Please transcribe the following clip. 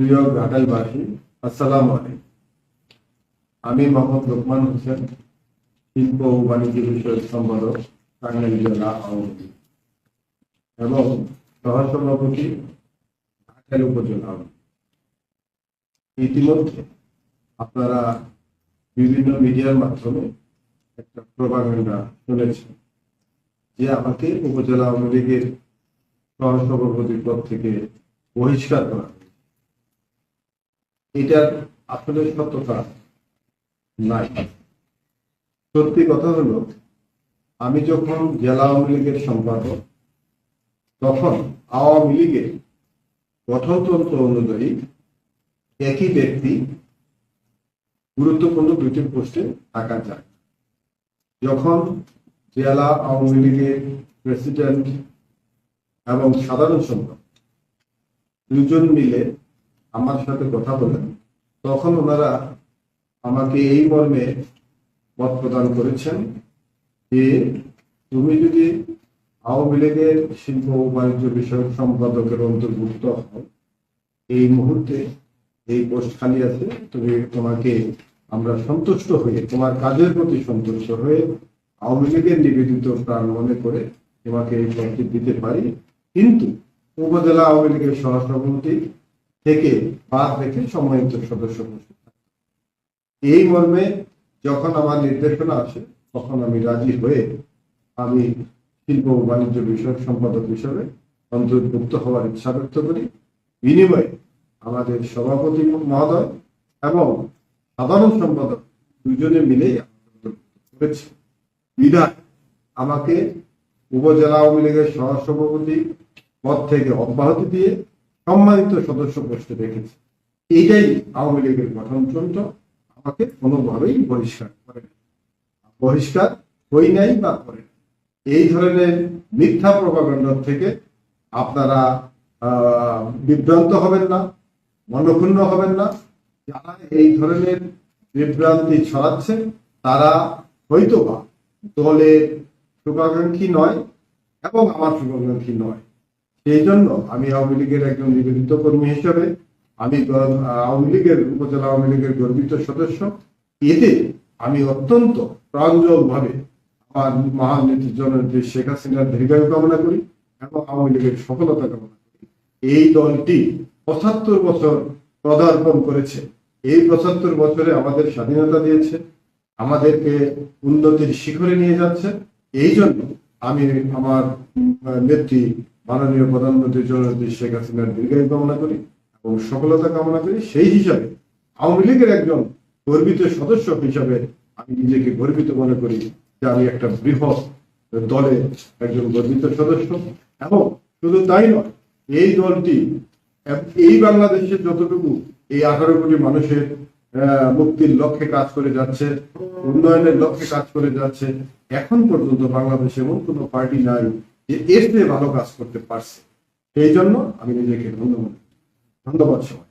প্রিয় ঘাটালবাসী আসসালাম আলাইকুম আমি মোহাম্মদ লোকমান হোসেন, শিল্প ও বাণিজ্য বিষয়ক সম্পাদক, টাঙ্গাইল জেলা আওয়ামী এবং সহসভাপতি ঘাটাইল উপজেলা ইতিমধ্যে আপনারা বিভিন্ন মিডিয়ার মাধ্যমে একটা প্রভাগান্ডা শুনেছেন যে আমাকে উপজেলা আওয়ামী লীগের সহসভাপতির পদ থেকে বহিষ্কার করা। এটার আসলে সত্যতা নাই। সত্যি কথা হলো, আমি যখন জেলা আওয়ামী লীগের সম্পাদক, তখন আওয়ামী লীগের গঠনতন্ত্র অনুযায়ী একই ব্যক্তি গুরুত্বপূর্ণ দুটি পোস্টে থাকা যায়। যখন জেলা আওয়ামী লীগের প্রেসিডেন্ট এবং সাধারণ সম্পাদক দুজন মিলে আমার সাথে কথা বলেন, তখন ওনারা আমাকে এই মর্মে মত প্রদান করেছেন যে তুমি যদি আওয়ামী লীগের শিল্প ও বাণিজ্য বিষয়ক সম্পাদকের অন্তর্ভুক্ত হও, এই মুহূর্তে এই পোস্ট খালি আছে, তুমি তোমাকে আমরা সন্তুষ্ট হয়ে, তোমার কাজের প্রতি সন্তুষ্ট হয়ে আওয়ামী লীগের নিবেদিত প্রাণ মনে করে তোমাকে এই পদটি দিতে পারি। কিন্তু উপজেলা আওয়ামী লীগের সহসভাপতি থেকে বাদ রেখে সম্মানিত সদস্য এই মর্মে যখন আমার নির্দেশনা আসে, তখন আমি রাজি হয়ে আমি শিল্প ও বাণিজ্য বিষয়ক সম্পাদক হিসেবে অন্তর্ভুক্ত হওয়ার ইচ্ছা ব্যক্ত করি। বিনিময়ে আমাদের সভাপতি মহোদয় এবং সাধারণ সম্পাদক দুজনে করেছে বিধায় আমাকে উপজেলা আওয়ামী লীগের সহসভাপতি পদ থেকে অব্যাহতি দিয়ে সম্মানিত সদস্য পোস্টে রেখেছে এইটাই আওয়ামী লীগের গঠনতন্ত্র। আমাকে কোনোভাবেই বহিষ্কার করে বহিষ্কার হই নাই বা করে। এই ধরনের মিথ্যা প্রভাকাণ্ডর থেকে আপনারা বিভ্রান্ত হবেন না, মনক্ষুণ্ণ হবেন না। যারা এই ধরনের বিভ্রান্তি ছড়াচ্ছে তারা হয়তোবা দলের শুভাকাঙ্ক্ষী নয় এবং আমার শুভাকাঙ্ক্ষী নয়। সেই জন্য আমি আওয়ামী লীগের একজন নিবেদিত কর্মী হিসেবে, আমি আওয়ামী লীগের, উপজেলা আওয়ামী লীগের গর্বিত সদস্য। এতে আমি অত্যন্ত প্রাঞ্জল ভাবে আমার মহান নেত্রী জননেত্রী শেখ হাসিনার দীর্ঘায়ু কামনা করি এবং আওয়ামী লীগের সফলতা কামনা করি। এই দলটি পঁচাত্তর বছর পদার্পণ করেছে। এই পঁচাত্তর বছরে আমাদের স্বাধীনতা দিয়েছে, আমাদেরকে উন্নতির শিখরে নিয়ে যাচ্ছে। এই জন্য আমি আমার নেত্রী মাননীয় প্রধানমন্ত্রী জননেত্রী শেখ হাসিনার দীর্ঘায়ু কামনা করি এবং সফলতা কামনা করি। সেই হিসাবে আওয়ামী লীগের একজন গর্বিত সদস্য হিসাবে আমি নিজেকে গর্বিত মনে করি যে আমি একটা বৃহৎ দলের একজন গর্বিত সদস্য। এবং শুধু তাই নয়, এই দলটি এই বাংলাদেশে যতটুকু এই আঠারো কোটি মানুষের মুক্তির লক্ষ্যে কাজ করে যাচ্ছে, উন্নয়নের লক্ষ্যে কাজ করে যাচ্ছে, এখন পর্যন্ত বাংলাদেশে এমন কোনো পার্টি নাই যে এর চেয়ে ভালো কাজ করতে পারছে। সেই জন্য আমি নিজেকে ধন্যবাদ ধন্যবাদ সবাই